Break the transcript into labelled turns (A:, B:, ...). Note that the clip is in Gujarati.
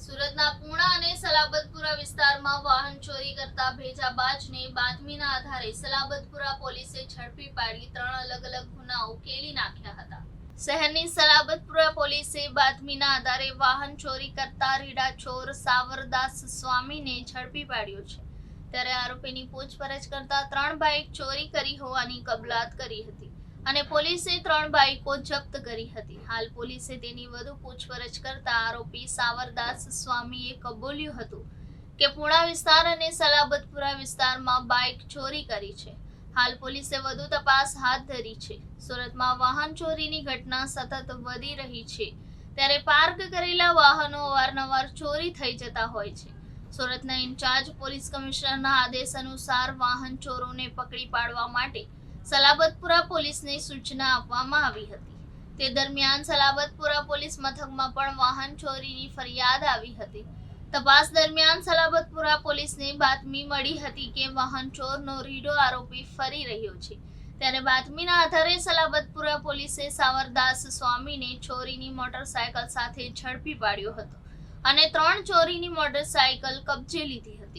A: સુરતના પૂણા અને સલાબતપુરા વિસ્તારમાં વાહન ચોરી કરતા ભેજાબાજને બાતમીના આધારે સલાબતપુરા પોલીસે ઝડપી પાડી ત્રણ અલગ અલગ ગુના ઉકેલી નાખ્યા હતા. શહેરની સલાબતપુરા પોલીસે બાતમીના આધારે વાહન ચોરી કરતા રીડા ચોર સાવરદાસ સ્વામીને ઝડપી પાડ્યો છે. ત્યારે આરોપીની પૂછપરછ કરતા ત્રણ બાઇક ચોરી કરી હોવાની કબલાત કરી હતી. અને પોલીસે ત્રણ બાઇકો જપ્ત કરી હતી. હાલ પોલીસે તેની વધુ પૂછપરછ કરતા આરોપી સાવરદાસ સ્વામીએ કબૂલ્યું હતું કે પુણા વિસ્તાર અને સલાબતપુરા વિસ્તારમાં બાઇક ચોરી કરી છે. હાલ પોલીસે વધુ તપાસ હાથ ધરી છે. સુરતમાં વાહન ચોરીની ઘટના સતત વધી રહી છે. ત્યારે પાર્ક કરેલા વાહનો અવારનવાર ચોરી થઈ જતા હોય છે. સુરતના ઇન્ચાર્જ પોલીસ કમિશનરના આદેશ અનુસાર વાહન ચોરોને પકડી પાડવા માટે સલાબતપુરા પોલીસને સૂચના આપવામાં આવી હતી. તે દરમિયાન સલાબતપુરા પોલીસ મથકમાં પણ વાહન ચોરીની ફરિયાદ આવી હતી. તપાસ દરમિયાન સલાબતપુરા પોલીસને બાતમી મળી હતી કે વાહન ચોરનો રીડો આરોપી ફરી રહ્યો છે. ત્યારે બાતમીના આધારે સલાબતપુરા પોલીસે સાવરદાસ સ્વામીને ચોરીની મોટરસાયકલ સાથે ઝડપી પાડ્યો હતો અને ત્રણ ચોરીની મોટરસાયકલ કબજે લીધી હતી.